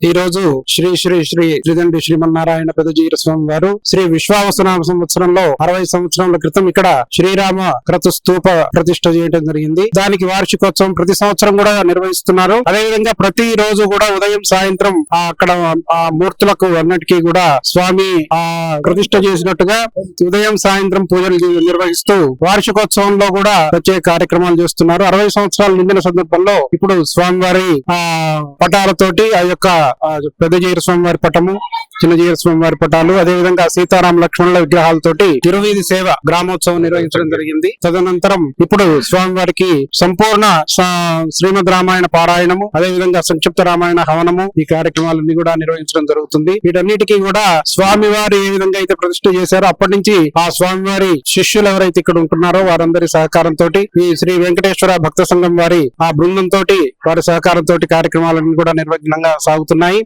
ఈ రోజు శ్రీ శ్రీ శ్రీ శ్రీదండి శ్రీమన్నారాయణ పెదజీర స్వామి వారు శ్రీ విశ్వావసనామ సంవత్సరంలో అరవై సంవత్సరాల క్రితం ఇక్కడ శ్రీరామ క్రత స్థూప ప్రతిష్ట చేయడం జరిగింది. దానికి వార్షికోత్సవం ప్రతి సంవత్సరం కూడా నిర్వహిస్తున్నారు. అదేవిధంగా ప్రతి రోజు కూడా ఉదయం సాయంత్రం అక్కడ ఆ మూర్తులకు అన్నిటికీ కూడా స్వామి ఆ ప్రతిష్ట చేసినట్టుగా ఉదయం సాయంత్రం పూజలు నిర్వహిస్తూ వార్షికోత్సవంలో కూడా ప్రత్యేక కార్యక్రమాలు చేస్తున్నారు. అరవై సంవత్సరాలు నిండిన సందర్భంలో ఇప్పుడు స్వామివారి ఆ పటాలతోటి ఆ యొక్క పెద్ద జీర స్వామివారి పటము చిన్న జీర స్వామివారి పటాలు అదే విధంగా సీతారాం లక్ష్మణుల విగ్రహాలతోటి తిరువీధి సేవ గ్రామోత్సవం నిర్వహించడం జరిగింది. తదనంతరం ఇప్పుడు స్వామివారికి సంపూర్ణ శ్రీమద్ రామాయణ పారాయణము అదే విధంగా సంక్షిప్త రామాయణ హవనము ఈ కార్యక్రమాలన్నీ కూడా నిర్వహించడం జరుగుతుంది. వీటన్నిటికీ కూడా స్వామివారు ఏ విధంగా అయితే ప్రతిష్ఠ చేశారో అప్పటి నుంచి ఆ స్వామివారి శిష్యులు ఎవరైతే ఇక్కడ ఉంటున్నారో వారందరి సహకారంతో ఈ శ్రీ వెంకటేశ్వర భక్త సంఘం వారి ఆ బృందంతో వారి సహకారంతో కార్యక్రమాలన్నీ కూడా నిర్విఘ్నంగా సాగుతున్నాయి. নাই